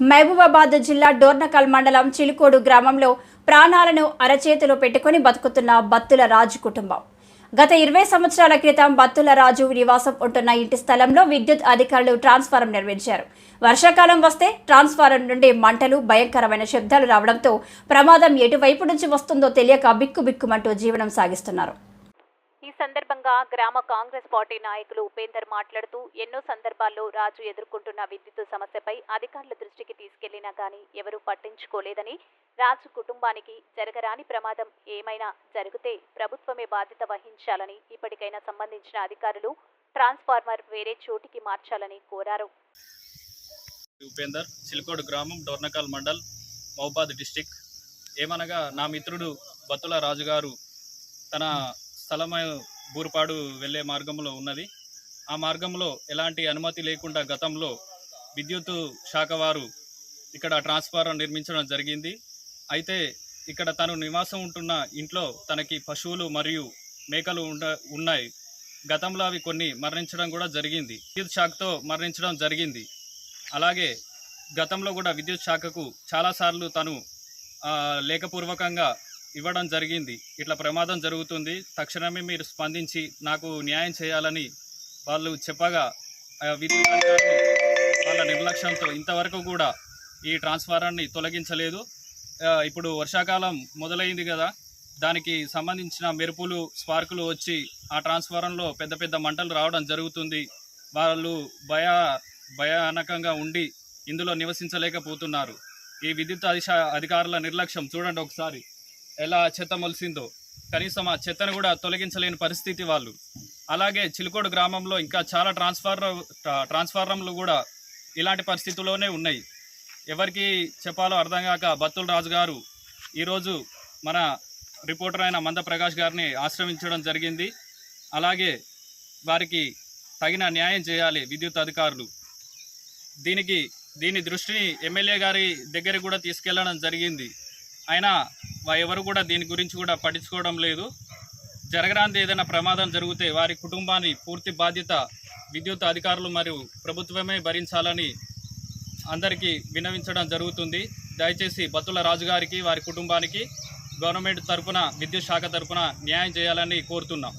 మహబూబాబాద్ జిల్లా డోర్నకల్ మండలం చిలుకోడు గ్రామంలో ప్రాణాలను అరచేతిలో పెట్టుకుని బతుకుతున్న బత్తుల రాజు కుటుంబం. గత ఇరవై సంవత్సరాల క్రితం బత్తుల రాజు నివాసం ఉంటున్న ఇంటి స్థలంలో విద్యుత్ అధికారులు ట్రాన్స్ఫారం నిర్మించారు వర్షాకాలం వస్తే ట్రాన్స్ఫారం నుండి మంటలు భయంకరమైన శబ్దాలు రావడంతో ప్రమాదం ఎటువైపు నుంచి వస్తుందో తెలియక బిక్కుబిక్కుమంటూ జీవనం సాగిస్తున్నారు. ఈ సందర్భంగా గ్రామ కాంగ్రెస్ పార్టీ నాయకులు ఉపేందర్ మాట్లాడుతూ ఎన్నో సందర్భాల్లో రాజు ఎదుర్కొంటున్న విద్యుత్ సమస్యపై అధికారుల దృష్టికి తీసుకెళ్ళినా గాని ఎవరూ పట్టించుకోలేదని రాజు కుటుంబానికి జరగరాని ప్రమాదం ఏమైనా జరిగితే ప్రభుత్వమే బాధ్యత వహించాలని ఇప్పటికైనా సంబంధించిన అధికారులు ట్రాన్స్ఫార్మర్ వేరే చోటికి మార్చాలని కోరారు. ఉపేందర్ చిలకోడు గ్రామం డోర్నకాల్ మండల్ మహబాద్ డిస్టిక్. ఏమనగా నా మిత్రుడు బత్తుల రాజుగారు తన స్థలమైన బూరుపాడు వెళ్ళే మార్గంలో ఉన్నది. ఆ మార్గంలో ఎలాంటి అనుమతి లేకుండా గతంలో విద్యుత్ శాఖ వారు ఇక్కడ ట్రాన్స్ఫార్మర్ నిర్మించడం జరిగింది. అయితే ఇక్కడ తను నివాసం ఉంటున్న ఇంట్లో తనకి పశువులు మరియు మేకలు ఉండ ఉన్నాయి. గతంలో అవి కొన్ని మరణించడం కూడా జరిగింది. విద్యుత్ శాఖతో మరణించడం జరిగింది. అలాగే గతంలో కూడా విద్యుత్ శాఖకు చాలాసార్లు తను లేఖపూర్వకంగా ఇవ్వడం జరిగింది. ఇట్లా ప్రమాదం జరుగుతుంది. తక్షణమే మీరు స్పందించి నాకు న్యాయం చేయాలని వాళ్ళు చెప్పగా విద్యుత్ వాళ్ళ నిర్లక్ష్యంతో ఇంతవరకు కూడా ఈ ట్రాన్స్ఫారాన్ని తొలగించలేదు. ఇప్పుడు వర్షాకాలం మొదలైంది కదా దానికి సంబంధించిన మెరుపులు స్పార్కులు వచ్చి ఆ ట్రాన్స్ఫారంలో పెద్ద పెద్ద మంటలు రావడం జరుగుతుంది. వాళ్ళు భయ భయానకంగా ఉండి ఇందులో నివసించలేకపోతున్నారు. ఈ విద్యుత్ అధికారుల నిర్లక్ష్యం చూడండి ఒకసారి. ఎలా చెత్త మొలిసిందో కనీసం ఆ చెత్తను కూడా తొలగించలేని పరిస్థితి వాళ్ళు. అలాగే చిలుకోడు గ్రామంలో ఇంకా చాలా ట్రాన్స్ఫార్ ట్రాన్స్ఫార్మర్లు కూడా ఇలాంటి పరిస్థితుల్లోనే ఉన్నాయి. ఎవరికి చెప్పాలో అర్థం కాక బత్తుల రాజు గారు ఈరోజు మన రిపోర్టర్ అయిన మంద ప్రకాష్ గారిని ఆశ్రమించడం జరిగింది. అలాగే వారికి తగిన న్యాయం చేయాలి విద్యుత్ అధికారులు. దీనికి దీని దృష్టిని ఎమ్మెల్యే గారి దగ్గర కూడా తీసుకెళ్ళడం జరిగింది. అయినా ఎవరు కూడా దీని గురించి కూడా పట్టించుకోవడం లేదు. జరగరాంది ఏదైనా ప్రమాదం జరిగితే వారి కుటుంబాన్ని పూర్తి బాధ్యత విద్యుత్ అధికారులు మరియు ప్రభుత్వమే భరించాలని అందరికీ విన్నవించడం జరుగుతుంది. దయచేసి బతుల రాజుగారికి వారి కుటుంబానికి గవర్నమెంట్ తరఫున విద్యుత్ శాఖ తరఫున న్యాయం చేయాలని కోరుతున్నాం.